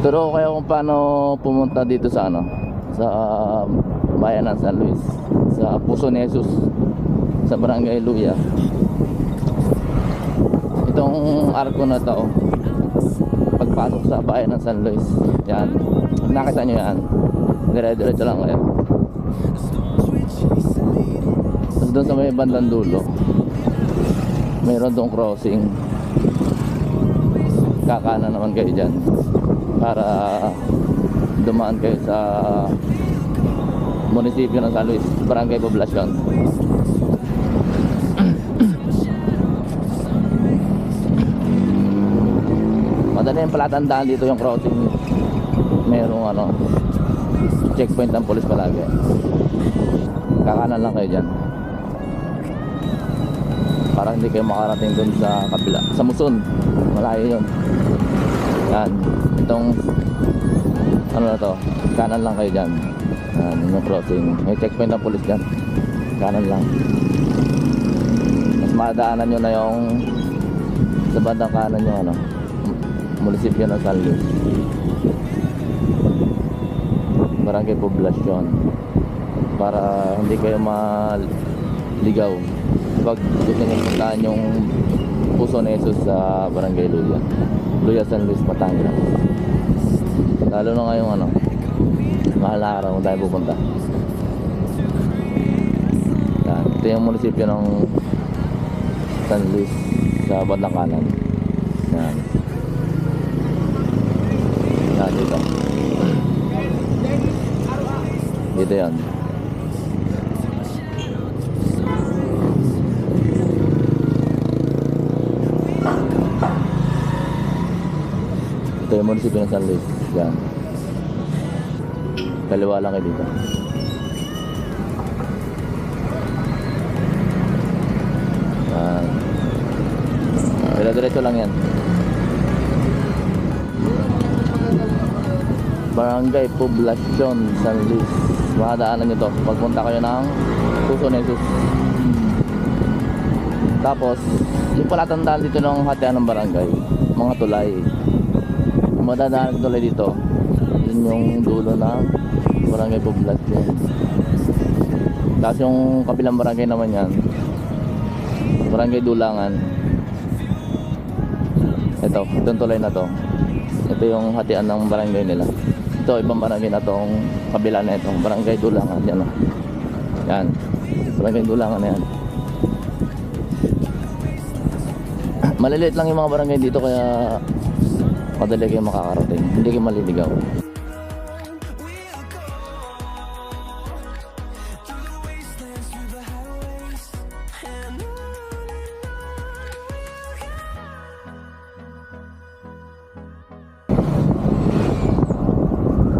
Turo ko kayo kung paano pumunta dito sa ano sa um, bayan ng San Luis sa Puso ni Jesus sa Barangay Luya. Itong arko na to pagpasok sa bayan ng San Luis yan. Nakita nyo yan dire-diretso lang kayo. Tapos doon sa may bandang dulo mayroon doon crossing. Kakana naman kayo dyan para dumaan kayo sa munisipyo ng San Luis, Barangay Poblacion. Madali yung palatandaan dito yung crossing. Merong ano, checkpoint ng polis palagi. Kakanan lang kayo dyan. Para hindi kayo makarating dun sa kabila. Sa Muson. Malayo yun. Yan. Itong ano na to, kanan lang kayo dyan. Yan, yun yung crossing. May checkpoint ng polis dyan. Kanan lang. Mas madaanan nyo na yung sa bandang kanan yung ano, munisipyo ng San Luis. Barangay Poblacion. Para hindi kayo maligaw pag gusto nyo puntahan yung Puso ni Jesus sa Barangay Luya. Luya San Luis, Batangas. Lalo na ngayong ano, mahal na araw kung tayo pupunta. Yan. Ito yung munisipyo ng San Luis sa bandang kanan. Yan. Yan, dito. Dito yan. Yung munisipyo ng San Luis. Yan. Kaliwa lang kayo dito. Yan. Dire-diretso lang yan. Barangay Poblacion, San Luis. Makadaanan nyo to. Pagpunta kayo ng Puso ni Jesus. Tapos, yung palatandaan dito ng hatian ng barangay, mga tulay. Ng tulay dito, yun yung dulo ng barangay Poblacion. Tapos yung kabilang barangay naman yan, barangay Dulangan. Ito, itong tulay na to. Ito yung hatian ng barangay nila. Ito, ibang barangay na tong kabila na itong barangay Dulangan. Yan o. Yan. Barangay Dulangan yan. Maliliit lang yung mga barangay dito kaya madali kayo makakarating. Hindi kayo maliligaw.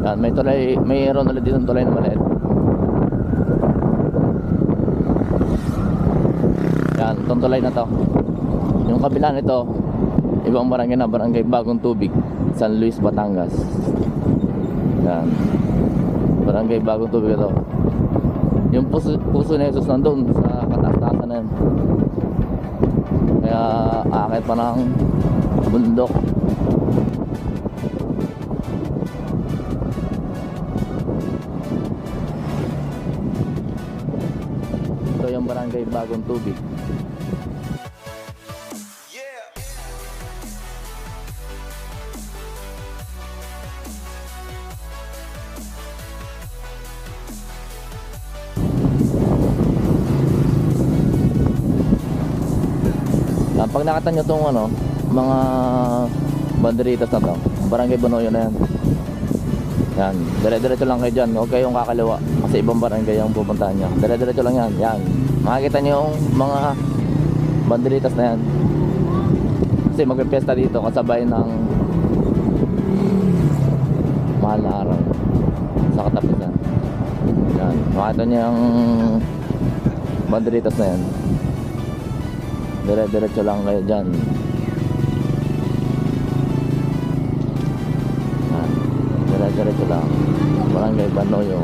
Yan, may tulay, mayroon ulit dito tulay na maliit. Yan, itong tulay na to. Yung kabila nito, ibang barangay na, barangay Bagong Tubig, San Luis, Batangas. Yan. Barangay Bagong Tubig ito. Yung puso, puso ni Jesus nandun sa kataas-taasan na yan. Kaya aakit pa ng bundok. Ito yung barangay Bagong Tubig. Pag nakita nyo itong ano, mga banderitas na to, barangay Banoyo na yan. Yan, dire-diretso lang kayo dyan, huwag kayong kakaliwa kasi ibang barangay yung pupuntahan nyo. Dire-diretso lang yan, yan. Makikita nyo yung mga banderitas na yan. Kasi magpipiesta dito kasabay ng mahal na araw sa katapisan. Yan, makikita nyo yung banderitas na yan. Dire-diretso lang kayo dyan. Yan. Dire-diretso lang. Barangay Banoyo.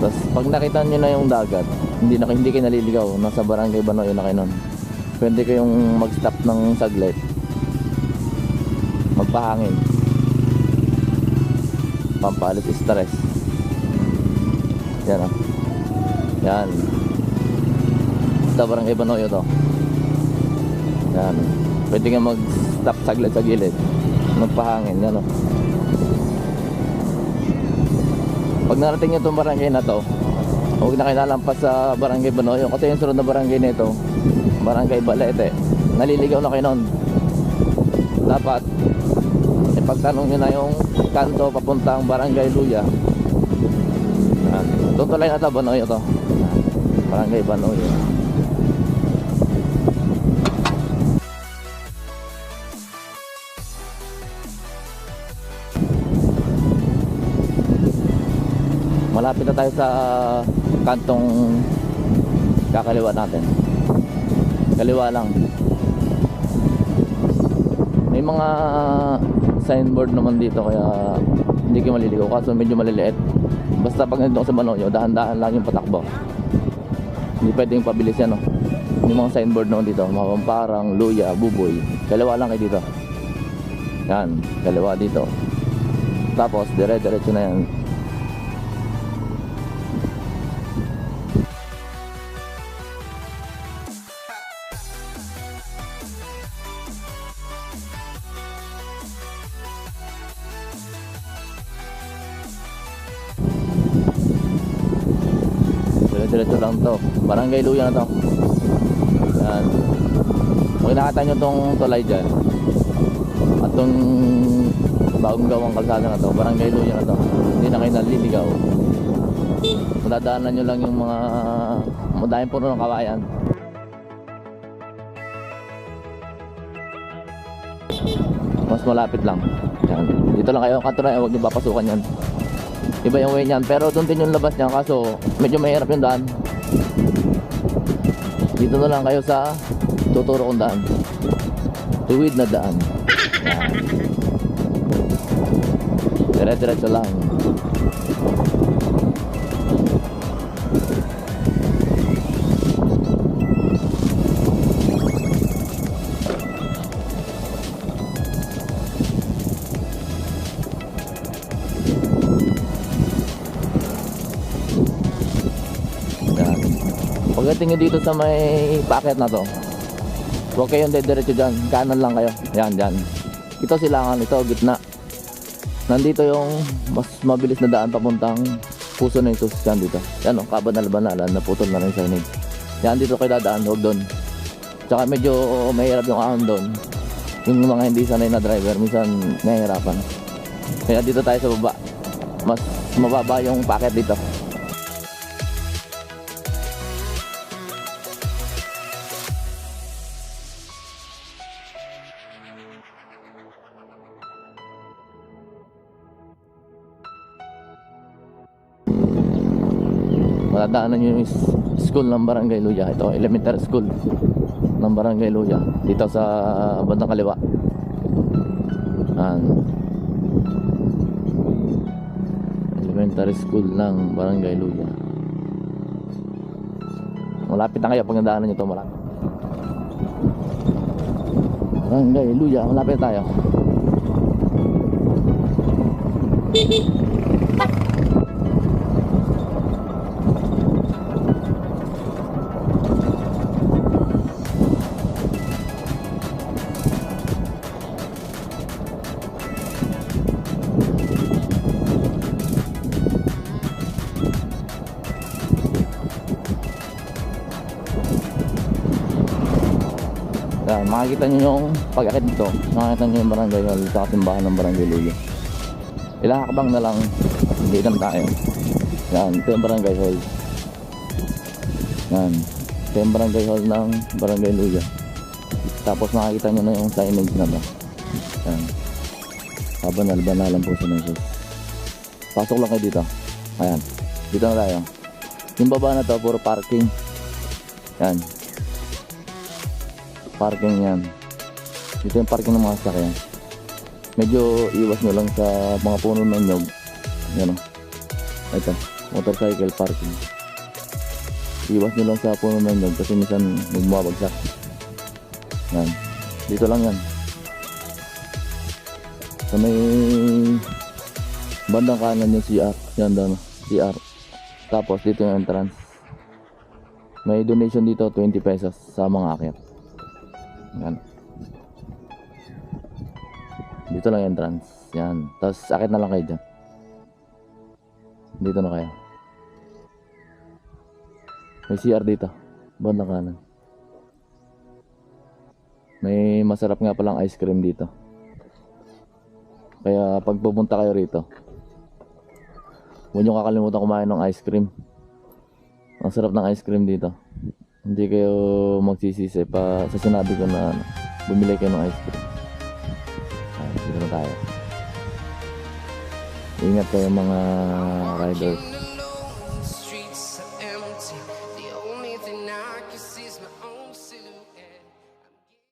Tapos pag nakita nyo na yung dagat, hindi na hindi kayo naliligaw. Nasa Barangay Banoyo na kayo nun. Pwede kayong mag-stop ng saglit. magpahangin. Pampalit stress. Yan ah. Yan. Ito barangay Banoyo to. Yan. Pwede nga mag-stop saglit sa gilid. Magpahangin. Yan oh. Pag narating nyo itong barangay na to, huwag na kayo nalampas sa barangay Banoyo kasi yung sunod na barangay nito, barangay Balete. Naliligaw na kayo nun. Dapat, ipagtanong nyo na yung kanto papuntang barangay Luya. Yan. Tutulay na ito, Banoyo to. Yan. Barangay Banoyo. Malapit na tayo sa kantong kakaliwa natin. Kaliwa lang. May mga signboard naman dito kaya hindi kayo maliligaw kaso medyo maliliit. Basta pag nandito sa Banoyo, dahan-dahan lang yung patakbo. Hindi pwedeng pabilis yan, no? Yung mga signboard naman dito, mga parang luya, buboy. Kaliwa lang kayo dito. Yan, kaliwa dito. Tapos, dire-diretso na yan. Dire-diretso lang to. Barangay Luya na to. Yan. Kung nakita nyo tong tulay dyan, at tong bagong gawang kalsada na to, barangay Luya na to. Hindi na kayo naliligaw. Madadaanan nyo lang yung mga madayang puno ng kawayan. Mas malapit lang. Yan. Dito lang kayo katunay, huwag nyo papasukan yan. Iba yung way niyan. Pero doon din yung labas niya kaso medyo mahirap yung daan. Dito na lang kayo sa tuturo kong daan. Tuwid na daan. Yan. Dire-diretso lang. Pagdating dito sa may packet na to, huwag kayong dediretso dyan. Kanan lang kayo. Yan, dyan. Ito silangan, ito gitna. Nandito yung mas mabilis na daan papuntang puso na ito dyan dito. Yan o, kabanal-banalan, naputol na rin sa inig. Yan, dito kayo dadaan, huwag doon. Tsaka medyo mahirap yung ahon doon. Yung mga hindi sanay na driver, minsan nahihirapan. Kaya dito tayo sa baba. Mas mababa yung packet dito. Madadaanan nyo yung school ng Barangay Luya. Ito, elementary school ng Barangay Luya. Dito sa bandang kaliwa. Yan. Elementary school ng Barangay Luya. Malapit na kayo pag nadaanan nyo ito. Malapit. Barangay Luya. Malapit tayo. Yan, makikita nyo yung pag-akit dito. Makikita nyo yung barangay hall sa simbahan ng barangay Luya. Ilang hakbang na lang, hindi na tayo. Yan, ito yung barangay hall. Yan, ito yung barangay hall ng barangay Luya. Tapos makikita nyo na yung signage na ba. Yan. Kabanal-banalan po sa Jesus. Pasok lang kayo dito. Ayan, dito na tayo. Yung baba na to, puro parking. Yan, parking yan dito yung parking ng mga sasakyan medyo iwas nyo lang sa mga puno ng nyog yan o ito motorcycle parking iwas nyo lang sa puno ng nyog kasi minsan bumabagsak yan dito lang yan Sa may bandang kanan yung CR. Yan doon. CR. Tapos dito yung entrance. May donation dito 20 pesos sa mga akyat. Yan. Dito lang yung entrance. Yan. Tapos akit na lang kayo dyan. Dito na kayo. May CR dito. Bandang kanan. May masarap nga palang ice cream dito. Kaya pag pupunta kayo rito, huwag niyo kakalimutan kumain ng ice cream. Ang sarap ng ice cream dito. Hindi kayo magsisisi pa sa sinabi ko na ano, bumili kayo ng ice cream. Ayan, dito na tayo. Ingat kayo mga riders.